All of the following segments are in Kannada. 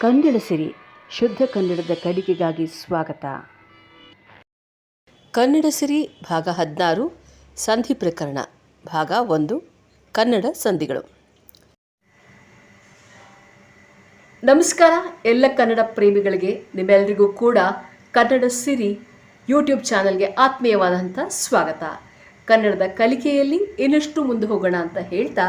ಕನ್ನಡ ಸಿರಿ, ಶುದ್ಧ ಕನ್ನಡದ ಕಲಿಕೆಗಾಗಿ ಸ್ವಾಗತ. ಕನ್ನಡ ಸಿರಿ, ಭಾಗ ಹದಿನಾರು, ಸಂಧಿ ಪ್ರಕರಣ, ಭಾಗ ಒಂದು, ಕನ್ನಡ ಸಂಧಿಗಳು. ನಮಸ್ಕಾರ, ಎಲ್ಲ ಕನ್ನಡ ಪ್ರೇಮಿಗಳಿಗೆ ನಿಮ್ಮೆಲ್ಲರಿಗೂ ಕೂಡ ಕನ್ನಡ ಸಿರಿ ಯೂಟ್ಯೂಬ್ ಚಾನಲ್ಗೆ ಆತ್ಮೀಯವಾದಂಥ ಸ್ವಾಗತ. ಕನ್ನಡದ ಕಲಿಕೆಯಲ್ಲಿ ಇನ್ನಷ್ಟು ಮುಂದೆ ಹೋಗೋಣ ಅಂತ ಹೇಳ್ತಾ,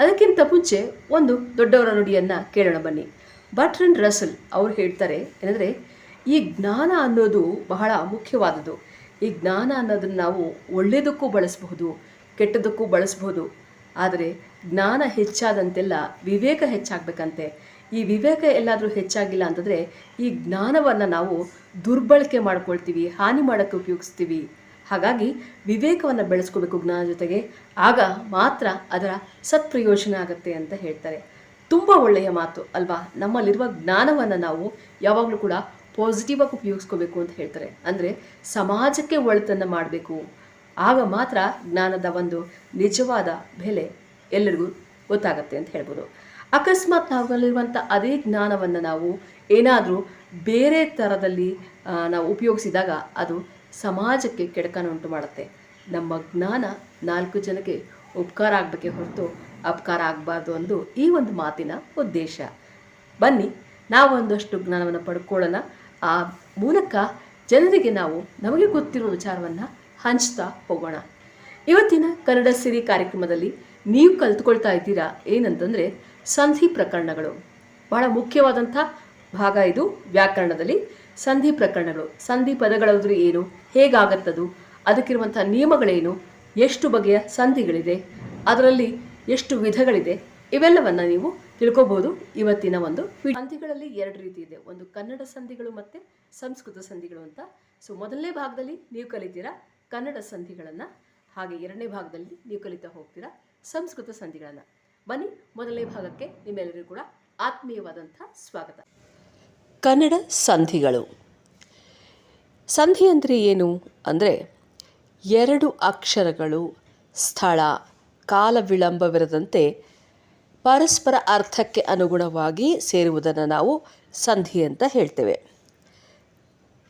ಅದಕ್ಕಿಂತ ಮುಂಚೆ ಒಂದು ದೊಡ್ಡವರ ನುಡಿಯನ್ನು ಕೇಳೋಣ ಬನ್ನಿ. ಬಟ್ರನ್ ರಸಲ್ ಅವ್ರು ಹೇಳ್ತಾರೆ ಏನಂದರೆ, ಈ ಜ್ಞಾನ ಅನ್ನೋದು ಬಹಳ ಮುಖ್ಯವಾದದ್ದು. ಈ ಜ್ಞಾನ ಅನ್ನೋದನ್ನು ನಾವು ಒಳ್ಳೆಯದಕ್ಕೂ ಬಳಸಬಹುದು, ಕೆಟ್ಟದಕ್ಕೂ ಬಳಸಬಹುದು. ಆದರೆ ಜ್ಞಾನ ಹೆಚ್ಚಾದಂತೆಲ್ಲ ವಿವೇಕ ಹೆಚ್ಚಾಗಬೇಕಂತೆ. ಈ ವಿವೇಕ ಎಲ್ಲಾದರೂ ಹೆಚ್ಚಾಗಿಲ್ಲ ಅಂತಂದರೆ, ಈ ಜ್ಞಾನವನ್ನು ನಾವು ದುರ್ಬಳಕೆ ಮಾಡ್ಕೊಳ್ತೀವಿ, ಹಾನಿ ಮಾಡೋಕ್ಕೆ ಉಪಯೋಗಿಸ್ತೀವಿ. ಹಾಗಾಗಿ ವಿವೇಕವನ್ನು ಬೆಳೆಸ್ಕೋಬೇಕು ಜ್ಞಾನ ಜೊತೆಗೆ. ಆಗ ಮಾತ್ರ ಅದರ ಸತ್ಪ್ರಯೋಜನ ಆಗುತ್ತೆ ಅಂತ ಹೇಳ್ತಾರೆ. ತುಂಬ ಒಳ್ಳೆಯ ಮಾತು, ಅಲ್ವಾ? ನಮ್ಮಲ್ಲಿರುವ ಜ್ಞಾನವನ್ನು ನಾವು ಯಾವಾಗಲೂ ಕೂಡ ಪಾಸಿಟಿವ್ ಆಗಿ ಉಪಯೋಗಿಸ್ಕೋಬೇಕು ಅಂತ ಹೇಳ್ತಾರೆ. ಅಂದರೆ ಸಮಾಜಕ್ಕೆ ಒಳಿತನ್ನು ಮಾಡಬೇಕು. ಆಗ ಮಾತ್ರ ಜ್ಞಾನದ ಒಂದು ನಿಜವಾದ ಬೆಲೆ ಎಲ್ಲರಿಗೂ ಗೊತ್ತಾಗತ್ತೆ ಅಂತ ಹೇಳ್ಬೋದು. ಅಕಸ್ಮಾತ್ ನಾವಲ್ಲಿರುವಂಥ ಅದೇ ಜ್ಞಾನವನ್ನು ನಾವು ಏನಾದರೂ ಬೇರೆ ಥರದಲ್ಲಿ ನಾವು ಉಪಯೋಗಿಸಿದಾಗ ಅದು ಸಮಾಜಕ್ಕೆ ಕೆಡಕನ್ನು ಉಂಟು ಮಾಡುತ್ತೆ. ನಮ್ಮ ಜ್ಞಾನ ನಾಲ್ಕು ಜನಕ್ಕೆ ಉಪಕಾರ ಆಗಬೇಕೆ ಹೊರತು ಅಪಕಾರ ಆಗಬಾರ್ದು ಅಂದು ಈ ಒಂದು ಮಾತಿನ ಉದ್ದೇಶ. ಬನ್ನಿ ನಾವು ಒಂದಷ್ಟು ಜ್ಞಾನವನ್ನು ಪಡ್ಕೊಳ್ಳೋಣ. ಆ ಮೂಲಕ ಜನರಿಗೆ ನಾವು ನಮಗೆ ಗೊತ್ತಿರೋ ವಿಚಾರವನ್ನು ಹಂಚ್ತಾ ಹೋಗೋಣ. ಇವತ್ತಿನ ಕನ್ನಡ ಸಿರಿ ಕಾರ್ಯಕ್ರಮದಲ್ಲಿ ನೀವು ಕಲ್ತ್ಕೊಳ್ತಾ ಇದ್ದೀರಾ ಏನಂತಂದರೆ ಸಂಧಿ ಪ್ರಕರಣಗಳು. ಬಹಳ ಮುಖ್ಯವಾದಂಥ ಭಾಗ ಇದು ವ್ಯಾಕರಣದಲ್ಲಿ. ಸಂಧಿ ಪ್ರಕರಣಗಳು, ಸಂಧಿ ಪದಗಳಾದರೂ ಏನು, ಹೇಗಾಗತ್ತದು, ಅದಕ್ಕಿರುವಂಥ ನಿಯಮಗಳೇನು, ಎಷ್ಟು ಬಗೆಯ ಸಂಧಿಗಳಿದೆ, ಅದರಲ್ಲಿ ಎಷ್ಟು ವಿಧಗಳಿದೆ? ಇವೆಲ್ಲವನ್ನು ನೀವು ತಿಳ್ಕೊಬಹುದು ಇವತ್ತಿನ ಒಂದು. ಸಂಧಿಗಳಲ್ಲಿ ಎರಡು ರೀತಿ ಇದೆ. ಒಂದು ಕನ್ನಡ ಸಂಧಿಗಳು ಮತ್ತು ಸಂಸ್ಕೃತ ಸಂಧಿಗಳು ಅಂತ. ಸೊ ಮೊದಲನೇ ಭಾಗದಲ್ಲಿ ನೀವು ಕಲಿತೀರಾ ಕನ್ನಡ ಸಂಧಿಗಳನ್ನು? ಹಾಗೆ ಎರಡನೇ ಭಾಗದಲ್ಲಿ ನೀವು ಕಲಿತಾ ಹೋಗ್ತೀರಾ ಸಂಸ್ಕೃತ ಸಂಧಿಗಳನ್ನು. ಬನ್ನಿ, ಮೊದಲನೇ ಭಾಗಕ್ಕೆ ನಿಮ್ಮೆಲ್ಲರಿಗೂ ಕೂಡ ಆತ್ಮೀಯವಾದಂಥ ಸ್ವಾಗತ. ಕನ್ನಡ ಸಂಧಿಗಳು. ಸಂಧಿ ಅಂದರೆ ಏನು? ಅಂದರೆ ಎರಡು ಅಕ್ಷರಗಳು, ಸ್ಥಳ ಕಾಲ ವಿಳಂಬವಿರದಂತೆ ಪರಸ್ಪರ ಅರ್ಥಕ್ಕೆ ಅನುಗುಣವಾಗಿ ಸೇರುವುದನ್ನು ನಾವು ಸಂಧಿ ಅಂತ ಹೇಳ್ತೇವೆ.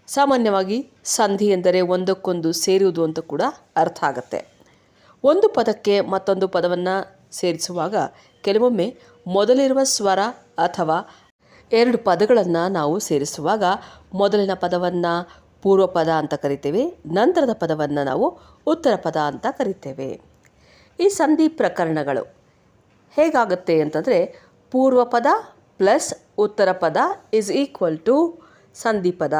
ಸಾಮಾನ್ಯವಾಗಿ ಸಂಧಿ ಎಂದರೆ ಒಂದಕ್ಕೊಂದು ಸೇರುವುದು ಅಂತ ಕೂಡ ಅರ್ಥ ಆಗುತ್ತೆ. ಒಂದು ಪದಕ್ಕೆ ಮತ್ತೊಂದು ಪದವನ್ನು ಸೇರಿಸುವಾಗ ಕೆಲವೊಮ್ಮೆ ಮೊದಲಿರುವ ಸ್ವರ ಅಥವಾ ಎರಡು ಪದಗಳನ್ನು ನಾವು ಸೇರಿಸುವಾಗ ಮೊದಲಿನ ಪದವನ್ನು ಪೂರ್ವ ಪದ ಅಂತ ಕರಿತೇವೆ, ನಂತರದ ಪದವನ್ನು ನಾವು ಉತ್ತರ ಪದ ಅಂತ ಕರಿತೇವೆ. ಈ ಸಂಧಿ ಪ್ರಕರಣಗಳು ಹೇಗಾಗುತ್ತೆ ಅಂತಂದರೆ ಪೂರ್ವ ಪದ ಪ್ಲಸ್ ಉತ್ತರ ಪದ ಇಸ್ ಈಕ್ವಲ್ ಟು ಸಂಧಿ ಪದ.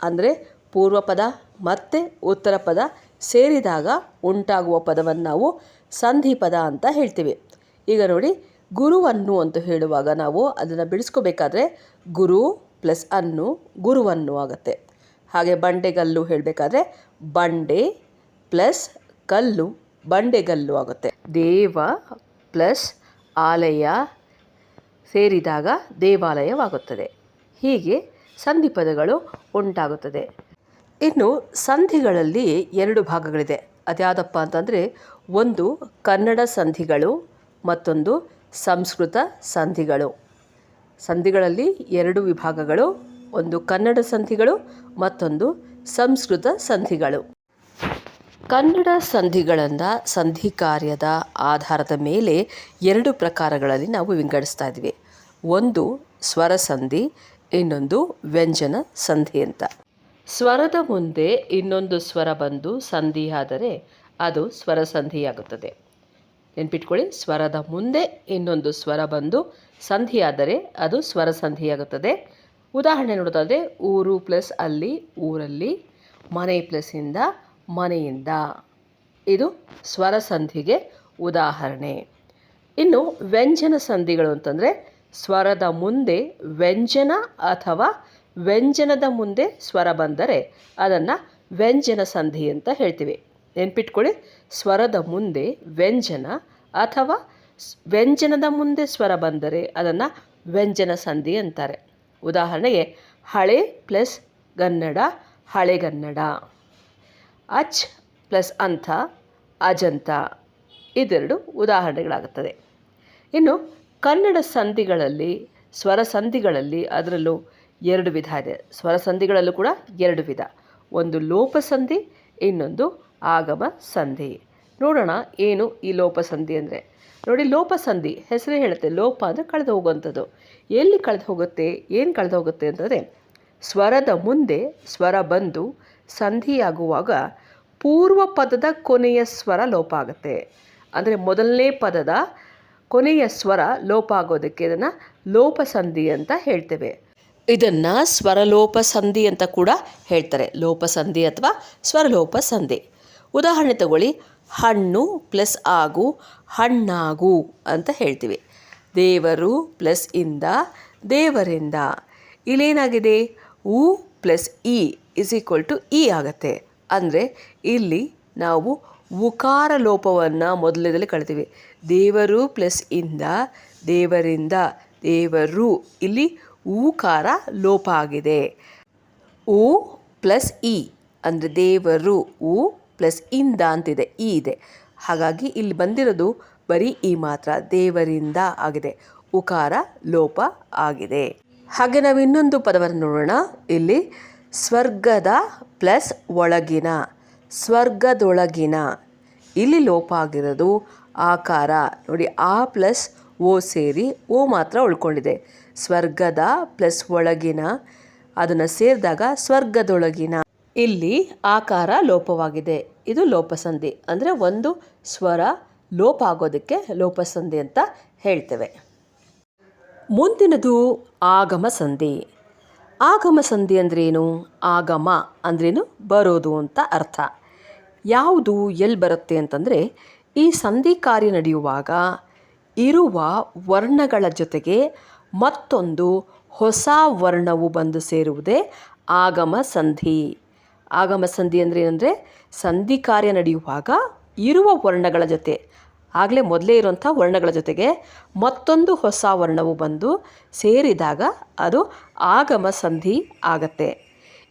ಅಂದರೆ ಪೂರ್ವ ಪದ ಮತ್ತು ಉತ್ತರ ಪದ ಸೇರಿದಾಗ ಉಂಟಾಗುವ ಪದವನ್ನು ನಾವು ಸಂಧಿ ಪದ ಅಂತ ಹೇಳ್ತೀವಿ. ಈಗ ನೋಡಿ ಗುರುವನ್ನು ಅಂತ ಹೇಳುವಾಗ ನಾವು ಅದನ್ನು ಬಿಡಿಸ್ಕೋಬೇಕಾದ್ರೆ ಗುರು ಪ್ಲಸ್ ಅನ್ನು ಗುರುವನ್ನು ಆಗುತ್ತೆ. ಹಾಗೆ ಬಂಡೆಗಲ್ಲು ಹೇಳಬೇಕಾದ್ರೆ ಬಂಡೆ ಪ್ಲಸ್ ಕಲ್ಲು. ಬಂಡೆಗಲ್ಲು ಆಗುತ್ತೆ. ದೇವ ಪ್ಲಸ್ ಆಲಯ ಸೇರಿದಾಗ ದೇವಾಲಯವಾಗುತ್ತದೆ. ಹೀಗೆ ಸಂಧಿ ಪದಗಳು ಉಂಟಾಗುತ್ತದೆ. ಇನ್ನು ಸಂಧಿಗಳಲ್ಲಿ ಎರಡು ಭಾಗಗಳಿದೆ. ಅದ್ಯಾವುದಪ್ಪ ಅಂತಂದರೆ ಒಂದು ಕನ್ನಡ ಸಂಧಿಗಳು, ಮತ್ತೊಂದು ಸಂಸ್ಕೃತ ಸಂಧಿಗಳು. ಸಂಧಿಗಳಲ್ಲಿ ಎರಡು ವಿಭಾಗಗಳು, ಒಂದು ಕನ್ನಡ ಸಂಧಿಗಳು, ಮತ್ತೊಂದು ಸಂಸ್ಕೃತ ಸಂಧಿಗಳು. ಕನ್ನಡ ಸಂಧಿಗಳನ್ನು ಸಂಧಿ ಕಾರ್ಯದ ಆಧಾರದ ಮೇಲೆ ಎರಡು ಪ್ರಕಾರಗಳಲ್ಲಿ ನಾವು ವಿಂಗಡಿಸ್ತಾ ಇದ್ವಿ. ಒಂದು ಸ್ವರ ಸಂಧಿ, ಇನ್ನೊಂದು ವ್ಯಂಜನ ಸಂಧಿ ಅಂತ. ಸ್ವರದ ಮುಂದೆ ಇನ್ನೊಂದು ಸ್ವರ ಬಂದು ಸಂಧಿ ಆದರೆ ಅದು ಸ್ವರ ಸಂಧಿಯಾಗುತ್ತದೆ ನೆನ್ಪಿಟ್ಕೊಳ್ಳಿ, ಸ್ವರದ ಮುಂದೆ ಇನ್ನೊಂದು ಸ್ವರ ಬಂದು ಸಂಧಿಯಾದರೆ ಅದು ಸ್ವರ ಸಂಧಿಯಾಗುತ್ತದೆ ಉದಾಹರಣೆ ನೋಡೋದಾದರೆ ಊರು ಪ್ಲಸ್ ಅಲ್ಲಿ, ಊರಲ್ಲಿ, ಮನೆ ಪ್ಲಸ್ಸಿಂದ ಮನೆಯಿಂದ. ಇದು ಸ್ವರ ಸಂಧಿಗೆ ಉದಾಹರಣೆ. ಇನ್ನು ವ್ಯಂಜನ ಸಂಧಿಗಳು ಅಂತಂದರೆ ಸ್ವರದ ಮುಂದೆ ವ್ಯಂಜನ ಅಥವಾ ವ್ಯಂಜನದ ಮುಂದೆ ಸ್ವರ ಬಂದರೆ ಅದನ್ನು ವ್ಯಂಜನ ಸಂಧಿ ಅಂತ ಹೇಳ್ತೀವಿ. ನೆನ್ಪಿಟ್ಕೊಳ್ಳಿ, ಸ್ವರದ ಮುಂದೆ ವ್ಯಂಜನ ಅಥವಾ ವ್ಯಂಜನದ ಮುಂದೆ ಸ್ವರ ಬಂದರೆ ಅದನ್ನು ವ್ಯಂಜನ ಸಂಧಿ ಅಂತಾರೆ. ಉದಾಹರಣೆಗೆ ಹಳೆ ಪ್ಲಸ್ ಗನ್ನಡ ಹಳೆಗನ್ನಡ ಅಚ್ ಪ್ಲಸ್ ಅಂತ ಅಜಂತ ಇದೆರಡು ಉದಾಹರಣೆಗಳಾಗುತ್ತದೆ. ಇನ್ನು ಕನ್ನಡ ಸಂಧಿಗಳಲ್ಲಿ, ಸ್ವರ ಸಂಧಿಗಳಲ್ಲಿ ಅದರಲ್ಲೂ ಎರಡು ವಿಧ ಇದೆ. ಸ್ವರ ಸಂಧಿಗಳಲ್ಲೂ ಕೂಡ ಎರಡು ವಿಧ. ಒಂದು ಲೋಪ ಸಂಧಿ, ಇನ್ನೊಂದು ಆಗಮ ಸಂಧಿ. ನೋಡೋಣ ಏನು ಈ ಲೋಪ ಸಂಧಿ ಅಂದರೆ. ನೋಡಿ, ಲೋಪ ಸಂಧಿ, ಹೆಸರೇ ಹೇಳುತ್ತೆ. ಲೋಪ ಅಂದರೆ ಕಳೆದು ಹೋಗುವಂಥದ್ದು. ಎಲ್ಲಿ ಕಳೆದು ಹೋಗುತ್ತೆ, ಏನು ಕಳೆದು ಹೋಗುತ್ತೆ ಅಂತಂದರೆ, ಸ್ವರದ ಮುಂದೆ ಸ್ವರ ಬಂದು ಸಂಧಿಯಾಗುವಾಗ ಪೂರ್ವ ಪದದ ಕೊನೆಯ ಸ್ವರ ಲೋಪ ಆಗುತ್ತೆ. ಅಂದರೆ ಮೊದಲನೇ ಪದದ ಕೊನೆಯ ಸ್ವರ ಲೋಪ ಆಗೋದಕ್ಕೆ ಇದನ್ನು ಲೋಪ ಸಂಧಿ ಅಂತ ಹೇಳ್ತೇವೆ. ಇದನ್ನು ಸ್ವರಲೋಪ ಸಂಧಿ ಅಂತ ಕೂಡ ಹೇಳ್ತಾರೆ. ಲೋಪ ಸಂಧಿ ಅಥವಾ ಸ್ವರಲೋಪ ಸಂಧಿ. ಉದಾಹರಣೆ ತಗೊಳ್ಳಿ. ಹಣ್ಣು ಪ್ಲಸ್ ಆಗು, ಹಣ್ಣಾಗು ಅಂತ ಹೇಳ್ತೀವಿ. ದೇವರು ಪ್ಲಸ್ ಇಂದ ದೇವರಿಂದ. ಇಲ್ಲೇನಾಗಿದೆ? ಉ ಪ್ಲಸ್ ಇ ಇಸ್ ಈಕ್ವಲ್ ಟು ಇ ಆಗುತ್ತೆ. ಅಂದರೆ ಇಲ್ಲಿ ನಾವು ಉಕಾರ ಲೋಪವನ್ನು ಮೊದಲನೇದಲ್ಲಿ ಕಳಿತೀವಿ. ದೇವರು ಪ್ಲಸ್ ಇಂದ ದೇವರಿಂದ ದೇವರು. ಇಲ್ಲಿ ಊಕಾರ ಲೋಪ ಆಗಿದೆ. ಉ ಪ್ಲಸ್ ಇ ಅಂದರೆ ದೇವರು. ಉ ಪ್ಲಸ್ ಇಂದ ಅಂತಿದೆ. ಇ ಇದೆ. ಹಾಗಾಗಿ ಇಲ್ಲಿ ಬಂದಿರೋದು ಬರೀ ಈ ಮಾತ್ರ. ದೇವರಿಂದ ಆಗಿದೆ. ಉಕಾರ ಲೋಪ ಆಗಿದೆ. ಹಾಗೆ ನಾವು ಇನ್ನೊಂದು ಪದವನ್ನು ನೋಡೋಣ. ಇಲ್ಲಿ ಸ್ವರ್ಗದ ಪ್ಲಸ್ ಒಳಗಿನ, ಸ್ವರ್ಗದೊಳಗಿನ. ಇಲ್ಲಿ ಲೋಪ ಆಗಿರೋದು ಆಕಾರ. ನೋಡಿ, ಆ ಪ್ಲಸ್ ಓ ಸೇರಿ ಓ ಮಾತ್ರ ಉಳ್ಕೊಂಡಿದೆ. ಸ್ವರ್ಗದ ಪ್ಲಸ್ ಒಳಗಿನ, ಅದನ್ನು ಸೇರಿದಾಗ ಸ್ವರ್ಗದೊಳಗಿನ. ಇಲ್ಲಿ ಆಕಾರ ಲೋಪವಾಗಿದೆ. ಇದು ಲೋಪಸಂಧಿ. ಅಂದರೆ ಒಂದು ಸ್ವರ ಲೋಪ ಆಗೋದಕ್ಕೆ ಲೋಪಸಂಧಿ ಅಂತ ಹೇಳ್ತೇವೆ. ಮುಂದಿನದು ಆಗಮ ಸಂಧಿ. ಆಗಮ ಸಂಧಿ ಅಂದ್ರೇನು? ಆಗಮ ಅಂದ್ರೇನು? ಬರೋದು ಅಂತ ಅರ್ಥ. ಯಾವುದು ಎಲ್ಲಿ ಬರುತ್ತೆ ಅಂತಂದರೆ, ಈ ಸಂಧಿ ಕಾರ್ಯ ನಡೆಯುವಾಗ ಇರುವ ವರ್ಣಗಳ ಜೊತೆಗೆ ಮತ್ತೊಂದು ಹೊಸ ವರ್ಣವು ಬಂದು ಸೇರುವುದೇ ಆಗಮ ಸಂಧಿ. ಆಗಮ ಸಂಧಿ ಅಂದರೆ ಏನಂದರೆ ಸಂಧಿ ಕಾರ್ಯ ನಡೆಯುವಾಗ ಇರುವ ವರ್ಣಗಳ ಜೊತೆ ಆಗಲೇ ಮೊದಲೇ ಇರುವಂಥ ವರ್ಣಗಳ ಜೊತೆಗೆ ಮತ್ತೊಂದು ಹೊಸ ವರ್ಣವು ಬಂದು ಸೇರಿದಾಗ ಅದು ಆಗಮ ಸಂಧಿ ಆಗತ್ತೆ.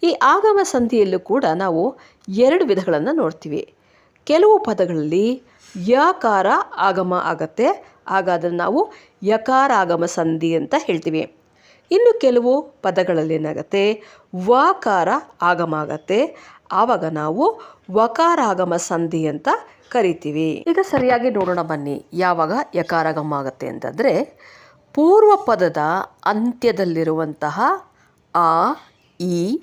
ಈ ಆಗಮ ಸಂಧಿಯಲ್ಲೂ ಕೂಡ ನಾವು ಎರಡು ವಿಧಗಳನ್ನು ನೋಡ್ತೀವಿ. ಕೆಲವು ಪದಗಳಲ್ಲಿ ಯಕಾರ ಆಗಮ ಆಗತ್ತೆ ಆಗ ಅದನ್ನು ನಾವು ಯಕಾರ ಆಗಮ ಸಂಧಿ ಅಂತ ಹೇಳ್ತೀವಿ. ಇನ್ನು ಕೆಲವು ಪದಗಳಲ್ಲಿ ಏನಾಗುತ್ತೆ, ವಕಾರ ಆಗಮ ಆಗತ್ತೆ, ಆವಾಗ ನಾವು ವಕಾರಾಗಮ ಸಂಧಿ ಅಂತ ಕರಿತೀವಿ. ಈಗ ಸರಿಯಾಗಿ ನೋಡೋಣ ಬನ್ನಿ. ಯಾವಾಗ ಯಕಾರಗಮ ಆಗುತ್ತೆ ಅಂತಂದರೆ, ಪೂರ್ವ ಪದದ ಅಂತ್ಯದಲ್ಲಿರುವಂತಹ ಆ ಇ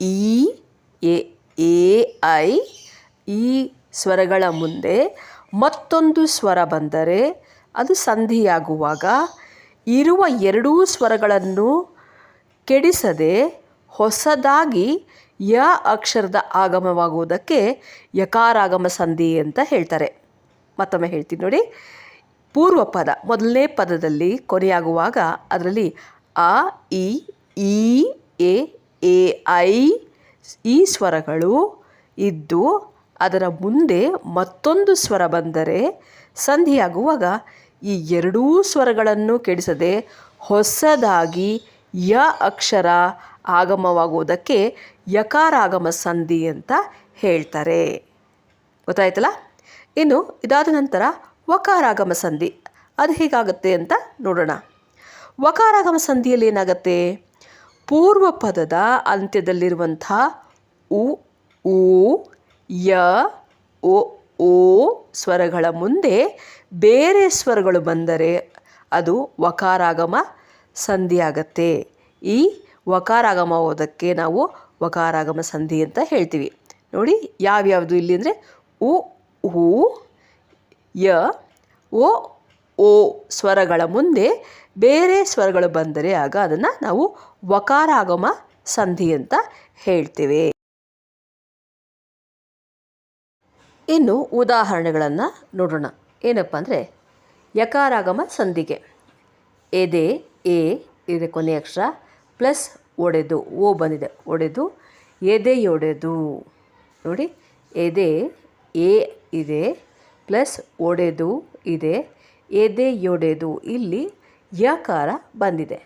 ಈ, ಎ ಎ, ಐ, ಈ ಸ್ವರಗಳ ಮುಂದೆ ಮತ್ತೊಂದು ಸ್ವರ ಬಂದರೆ, ಅದು ಸಂಧಿಯಾಗುವಾಗ ಇರುವ ಎರಡೂ ಸ್ವರಗಳನ್ನು ಕೆಡಿಸದೆ ಹೊಸದಾಗಿ ಯ ಅಕ್ಷರದ ಆಗಮವಾಗುವುದಕ್ಕೆ ಯಕಾರಾಗಮ ಸಂಧಿ ಅಂತ ಹೇಳ್ತಾರೆ. ಮತ್ತೊಮ್ಮೆ ಹೇಳ್ತೀನಿ ನೋಡಿ. ಪೂರ್ವ ಪದ, ಮೊದಲನೇ ಪದದಲ್ಲಿ ಕೊನೆಯಾಗುವಾಗ ಅದರಲ್ಲಿ ಅ, ಇ ಈ ಎ ಎ, ಐ, ಈ ಸ್ವರಗಳು ಇದ್ದು ಅದರ ಮುಂದೆ ಮತ್ತೊಂದು ಸ್ವರ ಬಂದರೆ ಸಂಧಿಯಾಗುವಾಗ ಈ ಎರಡೂ ಸ್ವರಗಳನ್ನು ಕೆಡಿಸದೆ ಹೊಸದಾಗಿ ಯ ಅಕ್ಷರ ಆಗಮವಾಗುವುದಕ್ಕೆ ಯಕಾರಾಗಮ ಸಂಧಿ ಅಂತ ಹೇಳ್ತಾರೆ. ಗೊತ್ತಾಯ್ತಲ್ಲ? ಇನ್ನು ಇದಾದ ನಂತರ ವಕಾರಾಗಮ ಸಂಧಿ. ಅದು ಹೇಗಾಗುತ್ತೆ ಅಂತ ನೋಡೋಣ. ವಕಾರಾಗಮ ಸಂಧಿಯಲ್ಲಿ ಏನಾಗುತ್ತೆ? ಪೂರ್ವ ಪದದ ಅಂತ್ಯದಲ್ಲಿರುವಂಥ ಉ ಊ ಯ ಓ ಓ ಸ್ವರಗಳ ಮುಂದೆ ಬೇರೆ ಸ್ವರಗಳು ಬಂದರೆ ಅದು ವಕಾರಾಗಮ ಸಂಧಿಯಾಗತ್ತೆ. ಈ ವಕಾರಾಗಮ ಓದಕ್ಕೆ ನಾವು ವಕಾರಾಗಮ ಸಂಧಿ ಅಂತ ಹೇಳ್ತೀವಿ. ನೋಡಿ, ಯಾವ್ಯಾವುದು ಇಲ್ಲಿ ಅಂದರೆ ಉ, ಹೂ, ಯ ಓ ಓ ಸ್ವರಗಳ ಮುಂದೆ ಬೇರೆ ಸ್ವರಗಳು ಬಂದರೆ ಆಗ ಅದನ್ನು ನಾವು ವಕಾರಾಗಮ ಸಂಧಿ ಅಂತ ಹೇಳ್ತೇವೆ. ಇನ್ನು ಉದಾಹರಣೆಗಳನ್ನು ನೋಡೋಣ. ಏನಪ್ಪ ಅಂದರೆ ಯಕಾರಾಗಮ ಸಂಧಿಗೆ. ಎದೆ, ಎ, ಇದೆ ಕೊನೆಯ ಅಕ್ಷರ. ಪ್ಲಸ್ ಒಡೆದು, ಓ ಬಂದಿದೆ. ಒಡೆದು ಎದೆಯೊಡೆದು ನೋಡಿ, ಎದೆ, ಎ ಇದೆ, ಪ್ಲಸ್ ಒಡೆದು ಇದೆ ಎದೆಯೊಡೆದು ಇಲ್ಲಿ ಯಕಾರ ಬಂದಿದೆ.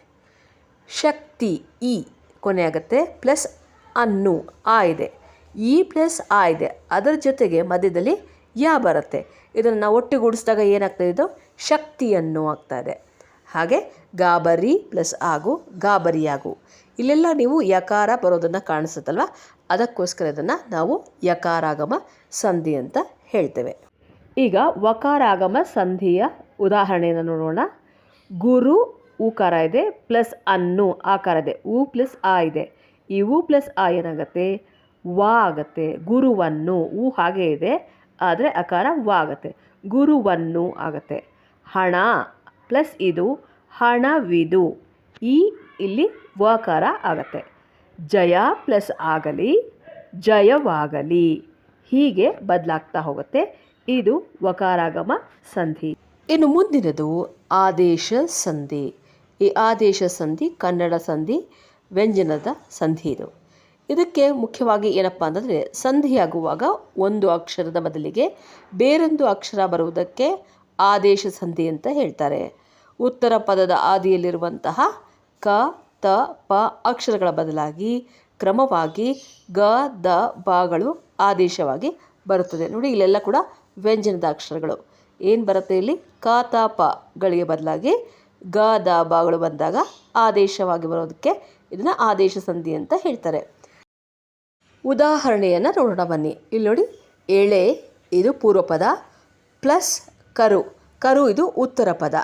ಶಕ್ತಿ, ಇ ಕೊನೆ ಆಗುತ್ತೆ. ಪ್ಲಸ್ ಅನ್ನು, ಆ ಇದೆ. ಇ ಪ್ಲಸ್ ಆ ಇದೆ. ಅದರ ಜೊತೆಗೆ ಮಧ್ಯದಲ್ಲಿ ಯಾ ಬರುತ್ತೆ. ಇದನ್ನು ನಾವು ಒಟ್ಟುಗೂಡಿಸಿದಾಗ ಏನಾಗ್ತದೆ ಇದು? ಶಕ್ತಿಯನ್ನು ಆಗ್ತಾ ಹಾಗೆ ಗಾಬರಿ ಪ್ಲಸ್ ಆಗು, ಗಾಬರಿಯಾಗು. ಇಲ್ಲೆಲ್ಲ ನೀವು ಯಕಾರ ಬರೋದನ್ನು ಕಾಣಿಸುತ್ತಲ್ವ? ಅದಕ್ಕೋಸ್ಕರ ಇದನ್ನು ನಾವು ಯಕಾರಾಗಮ ಸಂಧಿ ಅಂತ ಹೇಳ್ತೇವೆ. ಈಗ ವಕಾರಾಗಮ ಸಂಧಿಯ ಉದಾಹರಣೆಯನ್ನು ನೋಡೋಣ. ಗುರು ಉಕಾರ ಇದೆ, ಪ್ಲಸ್ ಅನ್ನು ಆಕಾರ ಇದೆ. ಉ ಪ್ಲಸ್ ಆ ಇದೆ. ಈ ಉ ಪ್ಲಸ್ ಆ ಏನಾಗುತ್ತೆ? ವಾ ಆಗತ್ತೆ. ಗುರುವನ್ನು, ಉ ಹಾಗೆ ಇದೆ. ಆದರೆ ಅಕಾರ ವಾ ಆಗತ್ತೆ. ಗುರುವನ್ನು ಆಗತ್ತೆ. ಹಣ ಪ್ಲಸ್ ಇದು ಹಣವಿದು. ಈ ಇಲ್ಲಿ ವಕಾರ ಆಗತ್ತೆ. ಜಯ ಪ್ಲಸ್ ಆಗಲಿ, ಜಯವಾಗಲಿ. ಹೀಗೆ ಬದಲಾಗ್ತಾ ಹೋಗುತ್ತೆ. ಇದು ವಕಾರಾಗಮ ಸಂಧಿ. ಇನ್ನು ಮುಂದಿನದು ಆದೇಶ ಸಂಧಿ. ಈ ಆದೇಶ ಸಂಧಿ ಕನ್ನಡ ಸಂಧಿ, ವ್ಯಂಜನದ ಸಂಧಿ ಇದು. ಇದಕ್ಕೆ ಮುಖ್ಯವಾಗಿ ಏನಪ್ಪ ಅಂತಂದರೆ ಸಂಧಿಯಾಗುವಾಗ ಒಂದು ಅಕ್ಷರದ ಬದಲಿಗೆ ಬೇರೊಂದು ಅಕ್ಷರ ಬರುವುದಕ್ಕೆ ಆದೇಶ ಸಂಧಿ ಅಂತ ಹೇಳ್ತಾರೆ. ಉತ್ತರ ಪದದ ಆದಿಯಲ್ಲಿರುವಂತಹ ಕ, ತ, ಪ ಅಕ್ಷರಗಳ ಬದಲಾಗಿ ಕ್ರಮವಾಗಿ ಗ, ದ, ಬಾಗಳು ಆದೇಶವಾಗಿ ಬರುತ್ತದೆ. ನೋಡಿ, ಇಲ್ಲೆಲ್ಲ ಕೂಡ ವ್ಯಂಜನದ ಅಕ್ಷರಗಳು. ಏನು ಬರುತ್ತೆ ಇಲ್ಲಿ? ಕ, ತ, ಪ ಗಳಿಗೆ ಬದಲಾಗಿ ಗ, ದ, ಬಾಗಳು ಬಂದಾಗ ಆದೇಶವಾಗಿ ಬರೋದಕ್ಕೆ ಇದನ್ನು ಆದೇಶ ಸಂಧಿ ಅಂತ ಹೇಳ್ತಾರೆ. ಉದಾಹರಣೆಯನ್ನು ನೋಡೋಣ ಬನ್ನಿ. ಇಲ್ಲಿ ನೋಡಿ ಎಳೆ ಇದು ಪೂರ್ವಪದ, ಪ್ಲಸ್ ಕರು. ಕರು ಇದು ಉತ್ತರ ಪದ.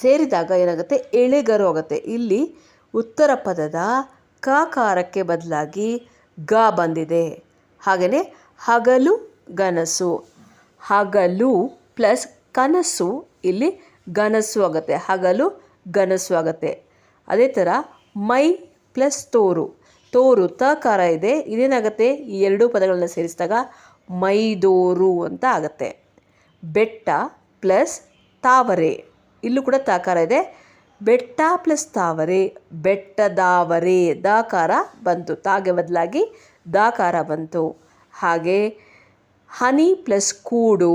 ಸೇರಿದಾಗ ಏನಾಗುತ್ತೆ? ಎಳೆಗರು ಆಗುತ್ತೆ. ಇಲ್ಲಿ ಉತ್ತರ ಪದದ ಕಾಕಾರಕ್ಕೆ ಬದಲಾಗಿ ಗ ಬಂದಿದೆ. ಹಾಗೆಯೇ ಹಗಲು ಗನಸು. ಹಗಲು ಪ್ಲಸ್ ಕನಸು ಇಲ್ಲಿ ಗನಸು ಆಗುತ್ತೆ. ಹಗಲು ಗನಸು ಆಗುತ್ತೆ. ಅದೇ ಥರ ಮೈ ಪ್ಲಸ್ ತೋರು. ತೋರು ತಕಾರ ಇದೆ. ಇದೇನಾಗುತ್ತೆ? ಈ ಎರಡೂ ಪದಗಳನ್ನ ಸೇರಿಸಿದಾಗ ಮೈದೋರು ಅಂತ ಆಗುತ್ತೆ. ಬೆಟ್ಟ ಪ್ಲಸ್ ತಾವರೆ. ಇಲ್ಲೂ ಕೂಡ ತಾಕಾರ ಇದೆ. ಬೆಟ್ಟ ಪ್ಲಸ್ ತಾವರೆ ಬೆಟ್ಟದಾವರೆ ದಾಕಾರ ಬಂತು. ತಾಗೆ ಬದಲಾಗಿ ದಾಕಾರ ಬಂತು. ಹಾಗೆ ಹನಿ ಪ್ಲಸ್ ಕೂಡು,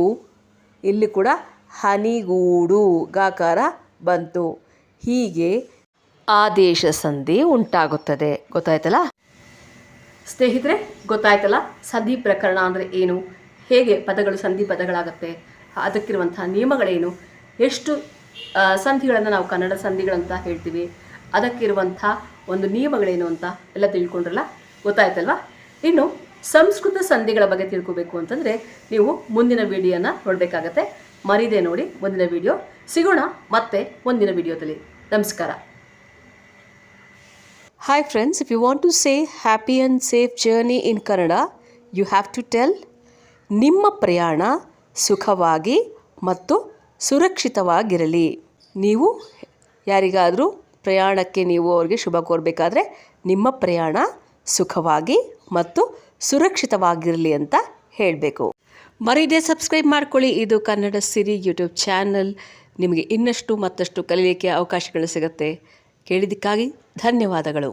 ಇಲ್ಲಿ ಕೂಡ ಹನಿಗೂಡು ಗಾಕಾರ ಬಂತು. ಹೀಗೆ ಆದೇಶ ಸಂಧಿ ಉಂಟಾಗುತ್ತದೆ. ಗೊತ್ತಾಯ್ತಲ್ಲ? ಸ್ನೇಹಿತರೆ, ಗೊತ್ತಾಯ್ತಲ್ಲ ಸಂಧಿ ಪ್ರಕರಣ ಅಂದರೆ ಏನು? ಹೇಗೆ ಪದಗಳು ಸಂಧಿ ಪದಗಳಾಗುತ್ತೆ? ಅದಕ್ಕಿರುವಂತಹ ನಿಯಮಗಳೇನು? ಎಷ್ಟು ಸಂಧಿಗಳನ್ನು ನಾವು ಕನ್ನಡ ಸಂಧಿಗಳಂತ ಹೇಳ್ತೀವಿ. ಅದಕ್ಕಿರುವಂಥ ಒಂದು ನಿಯಮಗಳೇನು ಅಂತ ಎಲ್ಲ ತಿಳ್ಕೊಂಡ್ರಲ್ಲ? ಗೊತ್ತಾಯ್ತಲ್ವಾ? ಇನ್ನು ಸಂಸ್ಕೃತ ಸಂಧಿಗಳ ಬಗ್ಗೆ ತಿಳ್ಕೊಬೇಕು ಅಂತಂದರೆ ನೀವು ಮುಂದಿನ ವಿಡಿಯೋನ ನೋಡಬೇಕಾಗತ್ತೆ. ಮರಿದೆ ನೋಡಿ ಮುಂದಿನ ವಿಡಿಯೋ. ಸಿಗೋಣ ಮತ್ತೆ ಮುಂದಿನ ವಿಡಿಯೋದಲ್ಲಿ. ನಮಸ್ಕಾರ. Hi friends if you want to say happy and safe journey in Kannada you have to tell ನಿಮ್ಮ ಪ್ರಯಾಣ ಸುಖವಾಗಿ ಮತ್ತು ಸುರಕ್ಷಿತವಾಗಿರಲಿ. ನೀವು ಯಾರಿಗಾದರೂ ಪ್ರಯಾಣಕ್ಕೆ ನೀವು ಅವ್ರಿಗೆ ಶುಭ ಕೋರಬೇಕಾದ್ರೆ ನಿಮ್ಮ ಪ್ರಯಾಣ ಸುಖವಾಗಿ ಮತ್ತು ಸುರಕ್ಷಿತವಾಗಿರಲಿ ಅಂತ ಹೇಳಬೇಕು. ಮರೀದೆ ಸಬ್ಸ್ಕ್ರೈಬ್ ಮಾಡ್ಕೊಳ್ಳಿ. ಇದು ಕನ್ನಡ ಸಿರಿ ಯೂಟ್ಯೂಬ್ ಚಾನಲ್. ನಿಮಗೆ ಇನ್ನಷ್ಟು ಮತ್ತಷ್ಟು ಕಲಿಯಲಿಕ್ಕೆ ಅವಕಾಶಗಳು ಸಿಗುತ್ತೆ. ಕೇಳಿದ್ದಕ್ಕಾಗಿ ಧನ್ಯವಾದಗಳು.